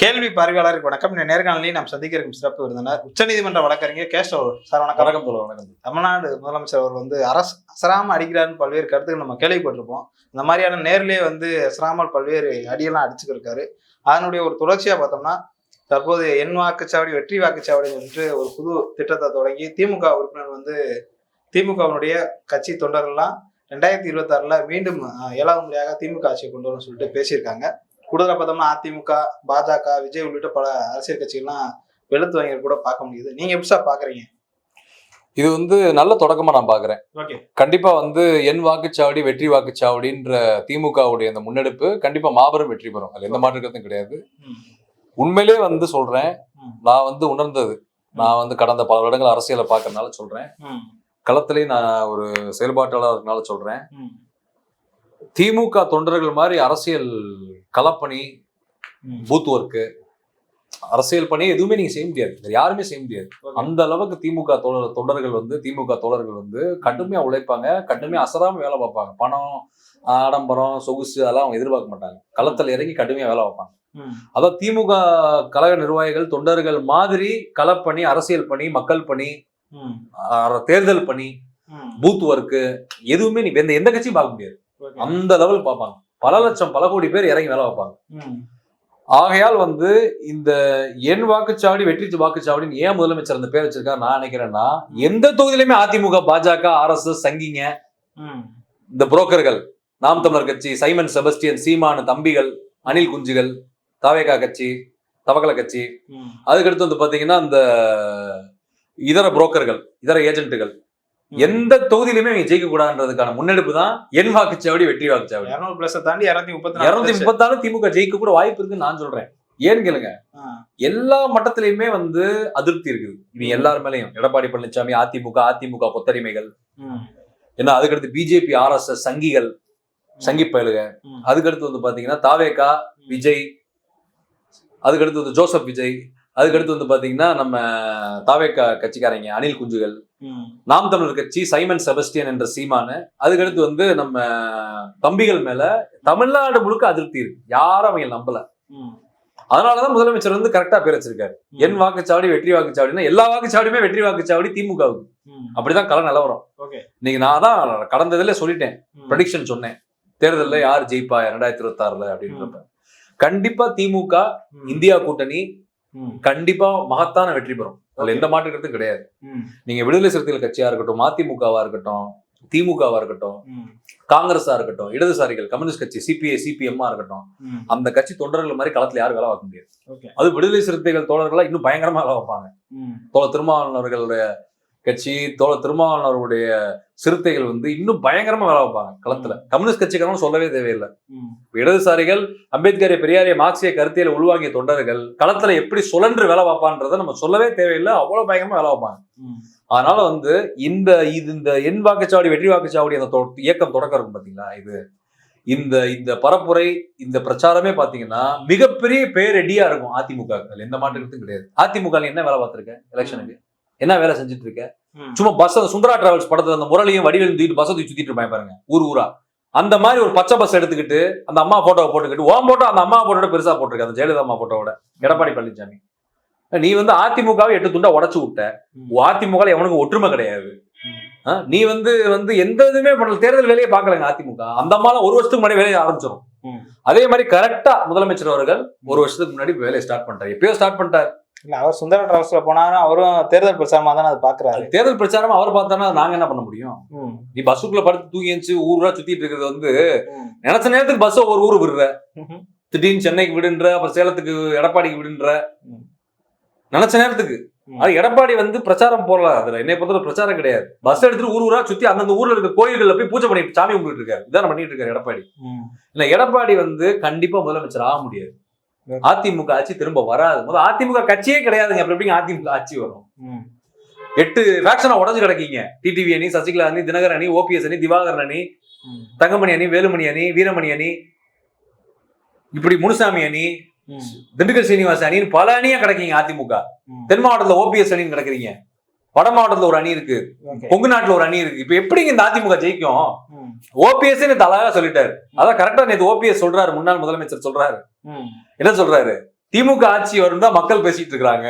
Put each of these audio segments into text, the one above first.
கேள்வி பார்வையாளருக்கு வணக்கம். இந்த நேர்காணலையும் நாம் சந்திக்க இருக்கும் சிறப்பு விருந்தினர் உச்சநீதிமன்ற வழக்கறிஞர் கேசவ் சார் வணக்கம். வணக்கம் தோழர் வணக்கம் தமிழ்நாடு முதலமைச்சர் அவர் வந்து அரசு அசராம அடிக்கிறாருன்னு பல்வேறு கருத்துக்கள் நம்ம கேள்விப்பட்டிருப்போம். இந்த மாதிரியான நேர்லயே வந்து அசராமல் பல்வேறு அடியெல்லாம் அடிச்சுக்கிருக்காரு அதனுடைய ஒரு தொடர்ச்சியா பார்த்தோம்னா தற்போது என் வாக்குச்சாவடி வெற்றி வாக்குச்சாவடி என்று ஒரு புது திட்டத்தை தொடங்கி திமுக உறுப்பினர் வந்து திமுகவினுடைய கட்சி தொண்டர்கள்லாம் ரெண்டாயிரத்தி இருபத்தாறுல மீண்டும் ஏழாவது முறையாக திமுக ஆட்சியை கொண்டு வரும்னு சொல்லிட்டு பேசியிருக்காங்க. கூடுதலாக பார்த்தோம்னா அதிமுக பாஜக விஜய் உள்ளிட்ட பல அரசியல் கட்சிகள்லாம் வெளுத்து வாங்கி கூட பார்க்க முடியுது. நீங்க எப்படி சார் பாக்குறீங்க இது வந்து நல்ல தொடக்கமா நான் பாக்குறேன் ஓகே. கண்டிப்பா வந்து என் வாக்குச்சாவடி வெற்றி வாக்குச்சாவடின்ற திமுகவுடைய அந்த முன்னெடுப்பு கண்டிப்பா மாபெரும் வெற்றி பெறும். அதுல எந்த மாற்று கருத்தும் கிடையாது. உண்மையிலே வந்து சொல்றேன். நான் வந்து உணர்ந்தது. நான் வந்து கடந்த பல வருடங்கள் அரசியலை பார்க்கறதுனால சொல்றேன். களத்திலேயே நான் ஒரு செயல்பாட்டாளர்னால சொல்றேன். திமுக தொண்டர்கள் மாதிரி அரசியல் களப்பணி பூத் ஒர்க்கு அரசியல் பணி எதுவுமே நீங்க செய்ய முடியாது. யாருமே செய்ய முடியாது. அந்த அளவுக்கு திமுக தோழர் தொண்டர்கள் வந்து திமுக தோழர்கள் வந்து கடுமையா உழைப்பாங்க. கடுமையா அசராம வேலை பார்ப்பாங்க. பணம் ஆடம்பரம் சொகுசு அதெல்லாம் அவங்க எதிர்பார்க்க மாட்டாங்க. களத்தில் இறங்கி கடுமையா வேலை பார்ப்பாங்க. அதான் திமுக கழக நிர்வாகிகள் தொண்டர்கள் மாதிரி களப்பணி அரசியல் பணி மக்கள் பணி தேர்தல் பணி பூத் ஒர்க்கு எதுவுமே நீ எந்த எந்த கட்சியும் பார்க்க முடியாது. அந்த லெவல் பார்ப்பாங்க. பல லட்சம் பல கோடி பேர் இறங்கி வேலை பார்ப்பாங்க. ஆகையால் வந்து இந்த என் வாக்குச்சாவடி வெற்றி வாக்குச்சாவடின்னு ஏன் முதலமைச்சர் அந்த பேர் வச்சிருக்காரு நான் நினைக்கிறேன்னா எந்த தொகுதியிலுமே அதிமுக பாஜக ஆர்எஸ்எஸ் சங்கிங்க இந்த புரோக்கர்கள் நாம் தமிழர் கட்சி சைமன் செபஸ்டியன் சீமானு தம்பிகள் அனில் குஞ்சுகள் தாவேகா கட்சி தவகல கட்சி அதுக்கடுத்து வந்து பாத்தீங்கன்னா இந்த இதர புரோக்கர்கள் இதர ஏஜென்ட்டுகள் எந்த தொகுதியிலுமே இவங்க ஜெயிக்க கூடாதுன்றதுக்கான முன்னெடுப்பு தான் என் வாக்குச்சாவடி வெற்றி வாக்குச்சாவடி. இரநூறு பிளஸ் தாண்டி இரநூத்தி முப்பத்தி இருநூத்தி முப்பத்தாறு திமுக ஜெயிக்க கூட வாய்ப்பு இருக்குன்னு நான் சொல்றேன். ஏன்னு கேளுங்க. எல்லா மட்டத்திலயுமே வந்து அதிருப்தி இருக்குது. இவங்க எல்லார் மேலயும். எடப்பாடி பழனிசாமி அதிமுக அதிமுக கொத்தடிமைகள். என்ன அதுக்கடுத்து பிஜேபி ஆர்எஸ்எஸ் சங்கிகள் சங்கி பயலுக. அதுக்கடுத்து வந்து பாத்தீங்கன்னா தாவேகா விஜய். அதுக்கடுத்து வந்து ஜோசப் விஜய். அதுக்கடுத்து வந்து பாத்தீங்கன்னா நம்ம தாவேகா கட்சிக்காரங்க அனில் குஞ்சுகள். நாம் தமிழர் கட்சி சைமன் செபஸ்டியன் என்ற சீமானு அதுக்கடுத்து வந்து நம்ம தம்பிகள் மேல தமிழ்நாடு முழுக்க அதிருப்தி இருக்கு. யாரும் அவங்க நம்பல. அதனாலதான் முதலமைச்சர் வந்து கரெக்டா பேர் வச்சிருக்காரு. என் வாக்குச்சாவடி வெற்றி வாக்குச்சாவடினா எல்லா வாக்குச்சாவடியுமே வெற்றி வாக்குச்சாவடி திமுகவுக்கு. அப்படிதான் கள நிலவரம். இன்னைக்கு நான் தான் கடந்த இதுல சொல்லிட்டேன் ப்ரடிக்ஷன் சொன்னேன். தேர்தல்ல யார் ஜெயிப்பா? ரெண்டாயிரத்தி இருபத்தி ஆறுல அப்படின்றப்ப கண்டிப்பா திமுக இந்தியா கூட்டணி கண்டிப்பா மகத்தான வெற்றி பெறும். அதுல எந்த மாற்று கருத்தும் கிடையாது நீங்க விடுதலை சிறுத்தைகள் கட்சியா இருக்கட்டும் மதிமுகவா இருக்கட்டும் திமுகவா இருக்கட்டும் காங்கிரஸா இருக்கட்டும் இடதுசாரிகள் கம்யூனிஸ்ட் கட்சி சிபிஐ சிபிஎம்மா இருக்கட்டும் அந்த கட்சி தொண்டர்கள் மாதிரி களத்துல யாரும் வேலை பார்க்க முடியாது. அது விடுதலை சிறுத்தைகள் தோழர்களா இன்னும் பயங்கரமா வேலை வைப்பாங்க தோழ திருமாவளவர்களுடைய கட்சி தோழ திருமாவளவருடைய சிறுத்தைகள் வந்து இன்னும் பயங்கரமா வேலை வைப்பாங்க களத்துல. கம்யூனிஸ்ட் கட்சிக்காரங்க சொல்லவே தேவையில்லை. இடதுசாரிகள் அம்பேத்கரை பெரியாரிய மார்க்சிய கருத்தியல உள்வாங்கிய தொண்டர்கள் களத்துல எப்படி சுழன்று வேலை பார்ப்பான்றதை நம்ம சொல்லவே தேவையில்லை. அவ்வளவு பயங்கரமா வேலை வைப்பாங்க அதனால வந்து இந்த இது இந்த எண் வாக்குச்சாவடி வெற்றி வாக்குச்சாவடி அந்த தொ- இயக்கம் தொடக்கம் இருக்கும் பாத்தீங்களா? இது இந்த இந்த பரப்புரை இந்த பிரச்சாரமே பாத்தீங்கன்னா மிகப்பெரிய பேரெடியா இருக்கும் அதிமுக எந்த மாற்றத்தும் கிடையாது. அதிமுக என்ன வேலை பார்த்திருக்க? எலெக்ஷனுக்கு என்ன வேலை செஞ்சுட்டு இருக்க சும்மா பஸ் அந்த சுந்தரா டிராவல்ஸ் படத்துல அந்த முரளியும் வடிவேலும் தூக்கிட்டு பஸ் தூக்கி சுத்திட்டு இருப்பாங்க பாருங்க ஊர் ஊரா. அந்த மாதிரி ஒரு பச்சை பஸ் எடுத்துக்கிட்டு அந்த அம்மா போட்டோவை போட்டுக்கிட்டு ஓம் போட்டோ அந்த அம்மா போட்டோட பெருசா போட்டிருக்க அந்த ஜெயலலிதா அம்மா போட்டோவோட எடப்பாடி பழனிசாமி நீ வந்து அதிமுகவை எட்டு துண்டா உடைச்சு விட்ட. அதிமுக எவனுக்கு ஒற்றுமை கிடையாது. நீ வந்து வந்து எந்த இதுவுமே பண்ணல தேர்தல் வேலையை பார்க்கலங்க அதிமுக. அந்த அம்மால ஒரு வருஷத்துக்கு முன்னாடி வேலையை ஆரம்பிச்சிடும். அதே மாதிரி கரெக்டா முதலமைச்சர் அவர்கள் ஒரு வருஷத்துக்கு முன்னாடி வேலையை ஸ்டார்ட் பண்ணிட்டாரு எப்பயோ ஸ்டார்ட் பண்ணிட்டாரு. இல்ல அவர் சுந்தர டிராவல்ஸ்ல போனாலும் அவரும் தேர்தல் பிரச்சாரமா தானே அது பாக்குறாரு. அது தேர்தல் பிரச்சாரம் அவர் பார்த்தானா நாங்க என்ன பண்ண முடியும்? நீ பஸ்ஸுக்குள்ள படுத்து தூங்கி எழுந்துச்சு ஊரா சுத்திட்டு இருக்கிறது வந்து நினைச்ச நேரத்துக்கு பஸ் ஒரு ஊர் விடுற. திடீர்னு சென்னைக்கு விடுன்ற அப்புறம் சேலத்துக்கு எடப்பாடிக்கு விடுன்ற. நினைச்ச நேரத்துக்கு. அது எடப்பாடி வந்து பிரச்சாரம் போடல அதுல என்னை பொறுத்தவரை பிரச்சாரம் கிடையாது. பஸ் எடுத்துட்டு ஊர் ஊரா சுத்தி அந்தந்த ஊர்ல இருக்க கோயில்கள்ல போய் பூஜை பண்ணிட்டு சாமி கும்பிட்டு இருக்காரு. இதான் பண்ணிட்டு இருக்காரு எடப்பாடி. இல்ல எடப்பாடி வந்து கண்டிப்பா முதலமைச்சர் ஆக முடியாது. அதிமுக ஆட்சி திரும்ப வராது. முதல்ல அதிமுக கட்சியே கிடையாதுங்க. அப்புறம் எப்படிங்க அதிமுக ஆட்சி வரும்? எட்டு ஃபேக்ஷனா உடஞ்சு கிடக்கீங்க. டிடிவி அணி சசிகலா அணி தினகர் அணி ஓபிஎஸ் அணி திவாகரன் அணி தங்கமணி அணி வேலுமணி அணி வீரமணி அணி இப்படி முனுசாமி அணி திண்டுக்கல் சீனிவாச அணின்னு பல அணியா கிடைக்கீங்க அதிமுக. தென் மாவட்டத்துல ஓபிஎஸ் அணின்னு கிடக்குறீங்க. வட மாவட்டத்துல ஒரு அணி இருக்கு. கொங்கு நாட்டுல ஒரு அணி இருக்கு. இப்ப எப்படிங்க இந்த அதிமுக ஜெயிக்கும்? ஓபிஎஸ் அழகா சொல்லிட்டாரு. அதான் கரெக்டா நேத்து ஓபிஎஸ் சொல்றாரு. முன்னாள் முதலமைச்சர் சொல்றாரு. என்ன சொல்றாரு? திமுக ஆட்சி வரும் தான் மக்கள் பேசிட்டு இருக்காங்க.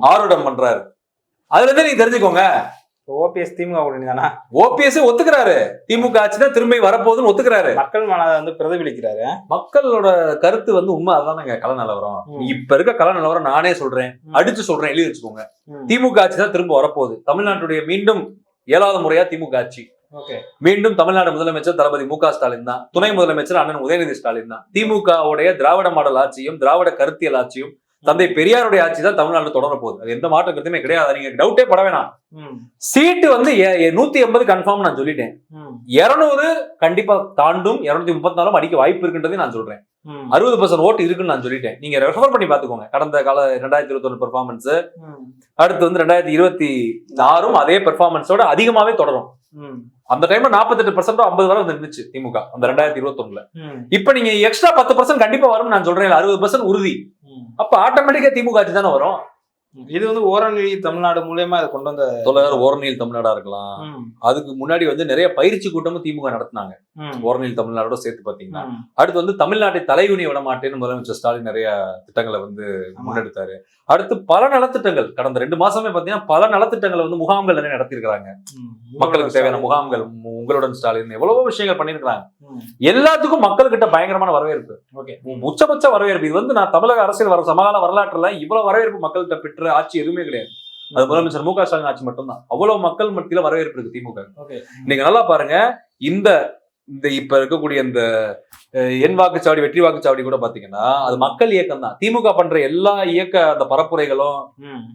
ஆரோடம் பண்றாரு. அதுல இருந்து நீங்க தெரிஞ்சுக்கோங்க. ஓபிஎஸ் திமுக கூட்டணி தானா ஓபிஎஸ் ஒத்துக்கிறாரு. திமுக ஆட்சி தான் திரும்பி வரப்போகுதுன்னு ஒத்துக்கிறாரு. மக்கள் மனதை வந்து பிரதிபலிக்கிறாரு. மக்களோட கருத்து வந்து உண்மை அதானங்க கல நிலவரம். இப்ப இருக்க கல நிலவரம் நானே சொல்றேன். அடிச்சு சொல்றேன் எழுதி வச்சுக்கோங்க. திமுக ஆட்சி தான் திரும்ப வரப்போகுது. தமிழ்நாட்டுடைய மீண்டும் ஏழாவது முறையா திமுக ஆட்சி. மீண்டும் தமிழ்நாடு முதலமைச்சர் தளபதி மு க ஸ்டாலின் தான். துணை முதலமைச்சர் அண்ணன் உதயநிதி ஸ்டாலின் தான். திமுகவுடைய திராவிட மாடல் ஆட்சியும் திராவிட கருத்தியல் ஆட்சியும் தந்தை பெரியாருடைய ஆட்சி தான் தமிழ்நாடு தொடர போகுது அது எந்த மாற்ற கருத்துமே கிடையாது நீங்க டவுட்டே பட வேணாம். சீட்டு வந்து நூத்தி எண்பது கன்ஃபார்ம் நான் சொல்லிட்டேன். இருநூறு கண்டிப்பா தாண்டும் இருநூத்தி முப்பத்தி நாலும் அடிக்க வாய்ப்பு இருக்குன்றதையும் நான் சொல்றேன். அறுபது பர்சன்ட் ஓட்டு இருக்குன்னு நான் சொல்லிட்டேன் நீங்க ரெஃபர் பண்ணி பாத்துக்கோங்க கடந்த கால ரெண்டாயிரத்தி இருபத்தி ஒன்று பெர்ஃபார்மன்ஸ். அடுத்து வந்து ரெண்டாயிரத்தி இருபத்தி ஆறும் அதே பெர்ஃபார்மன்ஸோட அதிகமாவே தொடரும். அந்த டைம்ல நாற்பத்தெட்டு பர்சன்ட் ஐம்பது வரை வந்து நின்னுச்சு திமுக அந்த ரெண்டாயிரத்தி இருபத்தி ம். இப்ப நீங்க எக்ஸ்ட்ரா பத்து பர்சன்ட் கண்டிப்பா வரும் நான் சொல்றேன் அறுபது பர்சன்ட் உறுதி. அப்ப ஆட்டோமேட்டிக்கா திமுக ஆட்சி தானே வரும் இது வந்து ஓரநிலை தமிழ்நாடு மூலியமா இதை கொண்டு வந்த தொள்ளாயிரம் ஓரணியில் தமிழ்நாடா இருக்கலாம். அதுக்கு முன்னாடி வந்து நிறைய பயிற்சி கூட்டமும் திமுக நடத்தினாங்க. ஓரணியில் தமிழ்நாடோட சேர்த்து பாத்தீங்கன்னா ம். அடுத்து வந்து தமிழ்நாட்டை தலைகுனி விட மாட்டேன்னு முதலமைச்சர் ஸ்டாலின் நிறைய திட்டங்களை வந்து. முன்னெடுத்தாரு. அடுத்து பல நலத்திட்டங்கள் கடந்த ரெண்டு மாசமே பாத்தீங்கன்னா பல நலத்திட்டங்களை வந்து முகாம்கள் நிறைய நடத்திருக்காங்க ம். மக்களுக்கு தேவையான முகாம்கள் உங்களுடன் ஸ்டாலின் எவ்வளவோ விஷயங்கள் பண்ணிருக்காங்க ம். எல்லாத்துக்கும் மக்கள்கிட்ட பயங்கரமான வரவேற்பு. உச்சபட்ச வரவேற்பு. இது வந்து நான் தமிழக அரசியல் வர சமகால வரலாற்றுல இவ்வளவு வரவேற்பு மக்கள்கிட்ட பெற்ற ஆட்சி எதுவுமே கிடையாது. அது முதலமைச்சர் மு க ஸ்டாலின் ஆட்சி மட்டும்தான். அவ்வளவு மக்கள் மத்தியில வரவேற்பு இருக்கு திமுக. நீங்க நல்லா பாருங்க. இந்த இந்த இப்ப இருக்கக்கூடிய இந்த எண் வாக்குச்சாவடி வெற்றி வாக்குச்சாவடி கூட பாத்தீங்கன்னா அது மக்கள் இயக்கம் தான் திமுக பண்ற எல்லா இயக்க அந்த பரப்புரைகளும்.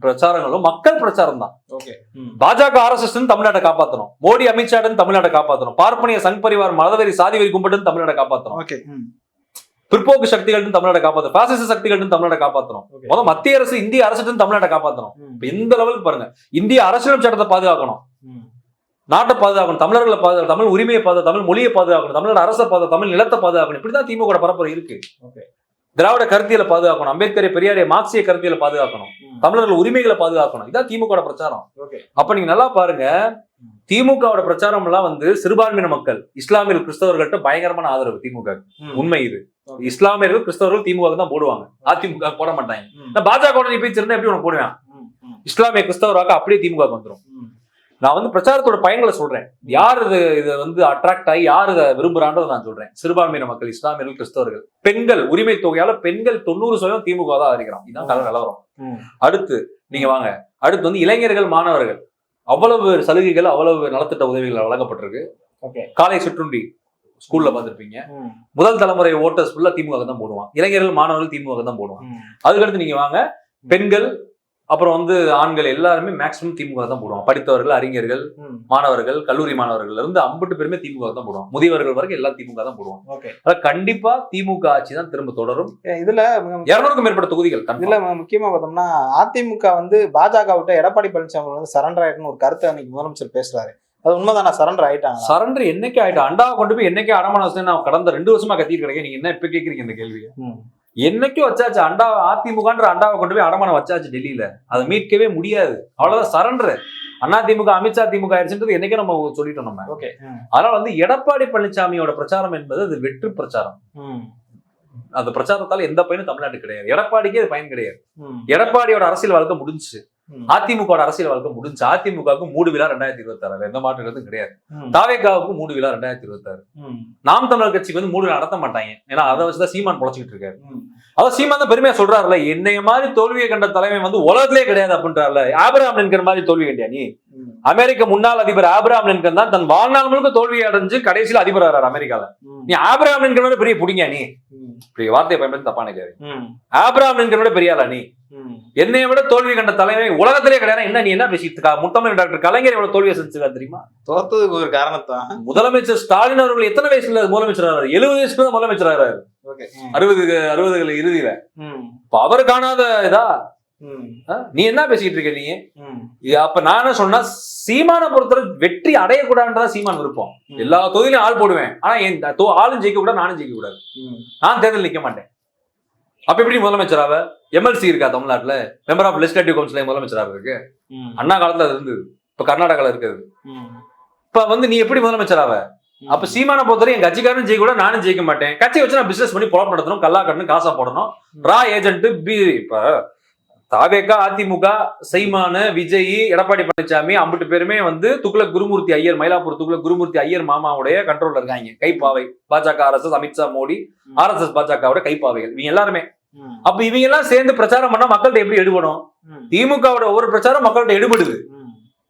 பிரச்சாரங்களும் மக்கள் பிரச்சாரம் தான் ஓகே. பாஜக ஆர்எஸ்எஸ் தமிழ்நாட்டை காப்பாத்தணும் மோடி அமித்ஷா தமிழ்நாட்டை காப்பாத்தணும் பார்ப்பனிய சங் பரிவார் மதவெறி சாதிவெறி கும்பிட்டு தமிழ்நாட்டை காப்பாத்தணும். பிற்போக்கு சக்திகள் தமிழ்நாட்டை காப்பாத்தணும் பாசிச சக்திகள் தமிழ்நாட்டை காப்பாத்தணும் ஓகே. முதல் மத்திய அரசு இந்திய அரசு தமிழ்நாட்டை காப்பாத்தணும் ம். இப்ப எந்த லெவலுக்கு பாருங்க இந்திய அரசியல் சட்டத்தை பாதுகாக்கணும். நாட்டை பாதுகாக்கணும் தமிழர்களை பாதுகாக்கணும் தமிழ் உரிமையை பாதுகா தமிழ் மொழியை பாதுகாக்கணும் தமிழோட அரசை பாதுகா தமிழ் நிலத்தை பாதுகாக்கணும். இப்படிதான் திமுக பரப்புரை இருக்கு. திராவிட கருத்தியலை பாதுகாக்கணும் அம்பேத்கரை பெரியாரை மார்க்சிய கருத்தியலை பாதுகாக்கணும். தமிழர்கள் உரிமைகளை பாதுகாக்கணும். இதான் திமுக பிரச்சாரம். அப்ப நீங்க நல்லா பாருங்க திமுகவோட பிரச்சாரம் எல்லாம் வந்து சிறுபான்மையின மக்கள் இஸ்லாமியர்கள் கிறிஸ்தவர்கள்ட்ட பயங்கரமான ஆதரவு திமுக. உண்மை இது. இஸ்லாமியர்கள் கிறிஸ்தவர்கள் திமுக தான் போடுவாங்க. அதிமுக போட மாட்டாங்க. பாஜக நீ போய் சேர்ந்தா எப்படி உனக்கு போடுவேன். இஸ்லாமிய கிறிஸ்தவ வாக்கு அப்படியே திமுக வந்துரும். ம். நான் வந்து பிரச்சாரத்தோட பயன்களை சொல்றேன். யார் இது இதை வந்து அட்ராக்ட் ஆகி யார் இதை விரும்புறான்றதை நான் சொல்றேன். சிறுபான்மையின மக்கள் இஸ்லாமியர்கள் கிறிஸ்தவர்கள். பெண்கள் உரிமை தொகையால பெண்கள் தொண்ணூறு சதவீதம் திமுக தான் ஆதரிக்கிறோம் இதான் கல நிலவரம். அடுத்து நீங்க வாங்க. அடுத்து வந்து இளைஞர்கள் மாணவர்கள். அவ்வளவு சலுகைகள் அவ்வளவு நலத்திட்ட உதவிகள் வழங்கப்பட்டிருக்கு. காலை சுற்றுண்டி ஸ்கூல்ல பார்த்திருப்பீங்க. முதல் தலைமுறை ஓட்டர்ஸ் ஃபுல்லா திமுக தான் போடுவான். இளைஞர்கள் மாணவர்கள் திமுக தான் போடுவான். அதுக்கடுத்து நீங்க வாங்க. பெண்கள் அப்புறம் வந்து ஆண்கள் எல்லாருமே மேக்சிமம் திமுக தான் போடுவாங்க. படித்தவர்கள் அறிஞர்கள். மாணவர்கள் கல்லூரி மாணவர்கள்ல இருந்து அம்பட்டு பேருமே திமுக தான் போடுவாங்க. முதியவர்கள் வரைக்கும் எல்லாம் திமுக தான் போடுவாங்க. ஓகே. அதான் கண்டிப்பா திமுக ஆட்சி தான் திரும்ப தொடரும். இதுல இருநூறுக்கும் மேற்பட்ட தொகுதிகள். இதுல முக்கியமா பார்த்தோம்னா அதிமுக வந்து பாஜக விட்ட எடப்பாடி பழனிசாமி வந்து சரண்டர் ஆயிட்டுன்னு ஒரு கருத்தை அன்னைக்கு முதலமைச்சர் பேசுறாரு. அது உண்மைதானா? சரண்டர் ஆயிட்டாங்க சரண்டர் என்னைக்கு ஆயிட்டு? அண்டாவை கொண்டு போய் என்னைக்கு அடமான நான் கடந்த ரெண்டு வருஷமா கத்திட்டு கிடைக்க நீங்க என்ன இப்ப கேக்குறீங்க இந்த கேள்வி என்னைக்கும் வச்சாச்சு. அண்டா அதிமுகன்ற அண்டாவை கொண்டு போய் அடமானம் வச்சாச்சு டெல்லியில. அதை மீட்கவே முடியாது. அவ்வளவுதான் சரண்டர். அண்ணா திமுக அமித்ஷா திமுக ஆயிடுச்சுன்றது என்னைக்கே நம்ம சொல்லிட்டோம் நம்ம. ஓகே. அதனால வந்து எடப்பாடி பழனிசாமியோட பிரச்சாரம் என்பது அது வெற்று பிரச்சாரம். அந்த பிரச்சாரத்தால எந்த பயனும் தமிழ்நாட்டுக்கு கிடையாது. எடப்பாடிக்கே அது பயன் கிடையாது. எடப்பாடியோட அரசியல் வாழ்க்கை முடிஞ்சுச்சு. அதிமுக அரசியல் வாழ்க்கை முடிஞ்சு அதிமுகவுக்கு மூடு விழா ரெண்டாயிரத்தி இருபத்தி ஆறு எந்த மாற்று கருத்தும் கிடையாது. தாவேகாவுக்கு மூடு விழா ரெண்டாயிரத்தி இருபத்தி ஆறு நாம் தமிழர் கட்சிக்கு வந்து மூடு விழா நடத்த மாட்டாங்க. ஏன்னா அதை வச்சுதான் சீமான் பொழைச்சிக்கிட்டு இருக்காரு. அதான் சீமான் தான் பெருமையா சொல்றாருல என்னைய மாதிரி தோல்வியை கண்ட தலைமை வந்து உலகத்திலே கிடையாது அப்படின்றாருல. ஆபிரகாம் லின்கன் மாதிரி தோல்வி கண்டியா நீ? அமெரிக்க முன்னாள் அதிபர் ஆபிரகாம் லின்கன் தான் தன் வாழ்நாள் முழுக்க தோல்வி அடைஞ்சு கடைசியில் அதிபர் ஆறாரு அமெரிக்கால. நீ ஆபிரகாம் லின்கன் விட பெரிய புடிங்க நீ. இப்படி வார்த்தையை பயன்படுத்தி தப்பா நினைக்காது ஆபிரகாம் லின்கன் விட பெரிய ஆளா நீ? என்னைய விட தோல்வி கண்ட தலைமை உலகத்திலே கிடையாது. என்ன நீ என்ன பேசிட்டு இருக்கா முத்தமிழ் டாக்டர் கலைஞர் எவ்வளவு தோல்வியை செஞ்சிருக்காரு தெரியுமா? தோத்ததுக்கு ஒரு காரணத்தான் முதலமைச்சர் ஸ்டாலின் அவர்கள் எத்தனை வயசுல முதலமைச்சர் ஆறாரு எழுபது வயசுல தான் முதலமைச்சர் ஆறாரு அறுபது அறுபதுகள் இறுதியில. இப்ப அவர் காணாத இதா? நீ என்ன பேசிட்டு இருக்க நீ? அப்ப நான் என்ன சொன்னா சீமான பொறுத்தவரை வெற்றி அடையக்கூடாதுன்றதா சீமான் விருப்பம். எல்லா தொகுதியிலும் ஆள் போடுவேன். ஆனா என் ஆளும் ஜெயிக்க கூடாது நானும் ஜெயிக்க கூடாது நான் தேர்தல் நிக்க மாட்டேன். அப்ப எப்படி முதலமைச்சராவ எம்எல்சி இருக்கா தமிழ்நாட்டுல? மெம்பர் ஆஃப் லெஜிஸ்லேட்டிவ் கவுன்சில் முதலமைச்சராக இருக்கு. அண்ணா காலத்துல அது இருந்தது. இப்ப கர்நாடகால இருக்குது. இப்ப வந்து நீ எப்படி முதலமைச்சராவ அப்ப சீமான பொறுத்தவரை என் கட்சிக்காரன் ஜெயிக்க கூட நானும் ஜெயிக்க மாட்டேன். கட்சி வச்சு நான் பிசினஸ் பண்ணி பொழப்பு நடத்தணும் கல்லா கட்டணும் காசா போடணும். ரா ஏஜென்ட் பி இப்ப தாவேக்கா அதிமுக சைமானு விஜய் எடப்பாடி பழனிசாமி அம்பிட்டு பேருமே வந்து துக்ளக் குருமூர்த்தி ஐயர் மயிலாப்பூர் துக்ளக் குருமூர்த்தி ஐயர் மாமாவுடைய கண்ட்ரோல்ல இருக்காங்க. கைப்பாவை பாஜக ஆர்எஸ்எஸ் அமித்ஷா மோடி ஆர்எஸ்எஸ் பாஜகவோட கைப்பாவைகள். இவங்க எல்லாருமே. அப்ப இவங்க எல்லாம் சேர்ந்து பிரச்சாரம் பண்ணா மக்கள்கிட்ட எப்படி எடுபடும். திமுகவோட ஒவ்வொரு பிரச்சாரம் மக்கள்கிட்ட எடுபடுது.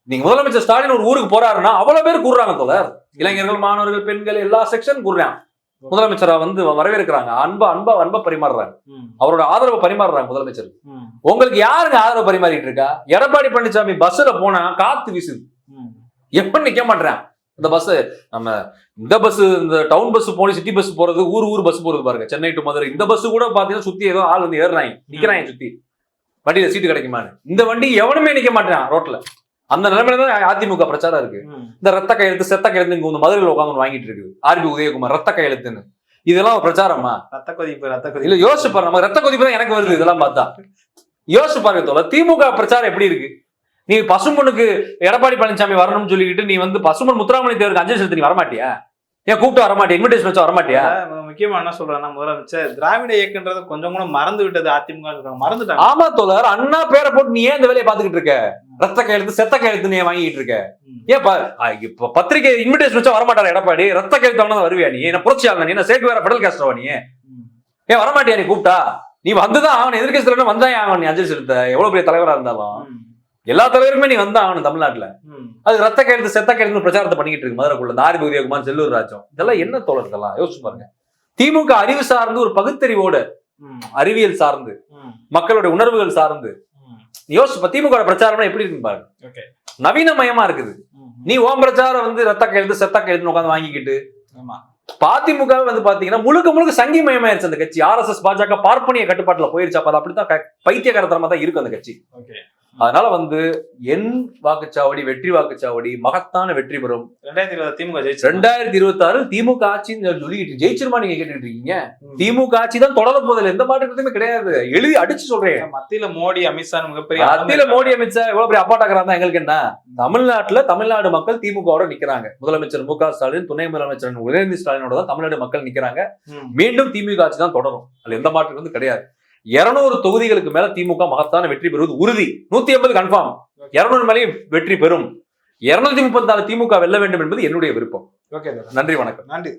நீங்க முதலமைச்சர் ஸ்டாலின் ஒரு ஊருக்கு போறாருன்னா அவ்வளவு பேர் கூடுறாங்க தோழர். இளைஞர்கள் மாணவர்கள் பெண்கள் எல்லா செக்ஷன் கூடுறாங்க. முதலமைச்சரா வந்து வரவேற்கிறாங்க. அன்பா அன்பா அன்பா பரிமாறுறாங்க. அவரோட ஆதரவை பரிமாறுறாங்க முதலமைச்சர். உங்களுக்கு யாருங்க ஆதரவு பரிமாறிட்டு இருக்கா? எடப்பாடி பழனிசாமி பஸ்ல போனா காத்து வீசுது. எப்ப நிக்க மாட்டேன் இந்த பஸ் நம்ம இந்த பஸ் இந்த டவுன் பஸ் போய் சிட்டி பஸ் போறது ஊர் ஊர் பஸ் போறது பாருங்க. சென்னை டு மதுரை. இந்த பஸ் கூட பாத்தீங்கன்னா சுத்தி ஏதோ ஆள் வந்து ஏறுறாங்க. நிக்கிறாங்க சுத்தி. வண்டியில சீட்டு கிடைக்குமான்னு. இந்த வண்டி எவனுமே நிக்க மாட்டேன் ரோட்ல. அந்த நிலைமையில தான் அதிமுக பிரச்சாரம் இருக்கு. இந்த ரத்த கையெழுத்து செத்த கையெழுத்து இங்க வந்து மதுரையில் உட்காந்து வாங்கிட்டு இருக்குது. ஆர்பி உதயகுமார் ரத்த கையெழுத்துன்னு. இதெல்லாம் ஒரு பிரச்சாரமா? ரத்த கொதிப்பு ரத்த இல்ல கொதிப்பு யோசிச்சு பாரு நம்ம ரத்த கொதிப்பு தான் எனக்கு வருது. இதெல்லாம் பார்த்தா. யோசிச்சு பாருங்க தோல திமுக பிரச்சாரம் எப்படி இருக்கு? நீ பசும்பொண்ணுக்கு எடப்பாடி பழனிசாமி வரணும்னு சொல்லிக்கிட்டு நீ வந்து பசும்பொன் முத்துராமலிங்க தேவருக்கு அஞ்சலி செலுத்தி நீ வரமாட்டியா? ஏன் கூப்பிட்டு வரமாட்டியா இன்விடேஷன் வச்சா வரமாட்டியா முக்கியமா என்ன சொல்றேன்னா முதலமைச்சர் திராவிட இயக்கன்றது கொஞ்சம் கூட மறந்து விட்டது அதிமுக சொல்றாங்க. மறந்துட்டாங்க. ஆமா தோழர் அண்ணா பேரை போட்டு நீ ஏன் இந்த வேலையை பாத்துக்கிட்டு இருக்க? ரத்த கையெழுத்து செத்த கையெழுத்து நீ வாங்கிட்டு இருக்க. ஏன் இப்ப பத்திரிகை இன்விடேஷன் வச்சா வரமாட்டாரா எடப்பாடி. ரத்த கையெழுத்து வருவியா நீ? என்ன புரட்சியாளர் நீ? என்ன சேர்க்கு வேற பெடல் காஸ்டவா நீ. ஏன் வரமாட்டியா நீ கூப்பிட்டா? நீ வந்துதான் அவன் எதிர்கட்சியில வந்தா அவன் நீ? அஞ்சலி செலுத்த. எவ்வளவு பெரிய தலைவரா இருந்தாலும். எல்லா தலைவருமே நீ வந்தா அவனு தமிழ்நாட்டுல. அது ரத்த கையெழுத்து செத்த கையெழுத்து பிரச்சாரத்தை பண்ணிக்கிட்டு இருக்கு மதுரைக்குள்ள. இந்த ஆரி உதயகுமார் செல்லூர் ராஜம் இதெல்லாம் என்ன தோழர் இதெல்லாம்? யோசிச்சு பாருங்க. திமுக அறிவு சார்ந்து ஒரு பகுத்தறிவோட. அறிவியல் சார்ந்து. மக்களுடைய உணர்வுகள் சார்ந்து. யோசிச்சு திமுக வோட பிரச்சாரம் எப்படி இருக்கு பாரு Okay. நவீனமயமா இருக்குது. நீ ஓம் பிரச்சாரம் வந்து ரத்த கையெழுத்து செத்த கையெழுத்து உட்காந்து வாங்கிக்கிட்டு. அதிமுக வந்து பாத்தீங்கன்னா முழுக்க முழுக்க சங்கி மயமாயிருச்சு அந்த கட்சி. ஆர்எஸ்எஸ் பாஜக பார்ப்பனிய கட்டுப்பாட்டுல போயிருச்சு. அப்ப அது அப்படித்தான் பைத்தியகாரத்தனமா தான் இருக்கு அந்த கட்சி. அதனால வந்து என் வாக்குச்சாவடி வெற்றி வாக்குச்சாவடி மகத்தான வெற்றி பெறும். ரெண்டாயிரத்தி இருபது திமுக ஜெயிச்சு ரெண்டாயிரத்தி இருபத்தி ஆறு திமுக ஆட்சின்னு சொல்லிட்டு ஜெயிச்சிருமா நீங்க கேட்டுட்டு இருக்கீங்க? திமுக ஆட்சி தான் தொடர போதில்லை எந்த மாற்றத்துமே கிடையாது. எழுதி அடிச்சு சொல்றேன். மத்தியில மோடி அமித்ஷா மிகப்பெரிய மத்தியில மோடி அமித்ஷா எவ்வளவு பெரிய அப்பாட்டாக்கிறா தான் எங்களுக்கு என்ன? தமிழ்நாட்டுல தமிழ்நாடு மக்கள் திமுகவோட நிக்கிறாங்க. முதலமைச்சர் மு க ஸ்டாலின் துணை முதலமைச்சர் உதயநிதி ஸ்டாலினோட தான் தமிழ்நாடு மக்கள் நிக்கிறாங்க. மீண்டும் திமுக ஆட்சி தான் தொடரும். அதுல எந்த மாற்றம் வந்து கிடையாது. இருநூறு தொகுதிகளுக்கு மேல திமுக மகத்தான வெற்றி பெறுவது உறுதி. நூத்தி எண்பது கன்ஃபார்ம் இருநூறு மேலேயும் வெற்றி பெறும். இருநூத்தி முப்பத்தி நாலு திமுக வெல்ல வேண்டும் என்பது என்னுடைய விருப்பம். ஓகே நன்றி வணக்கம். நன்றி.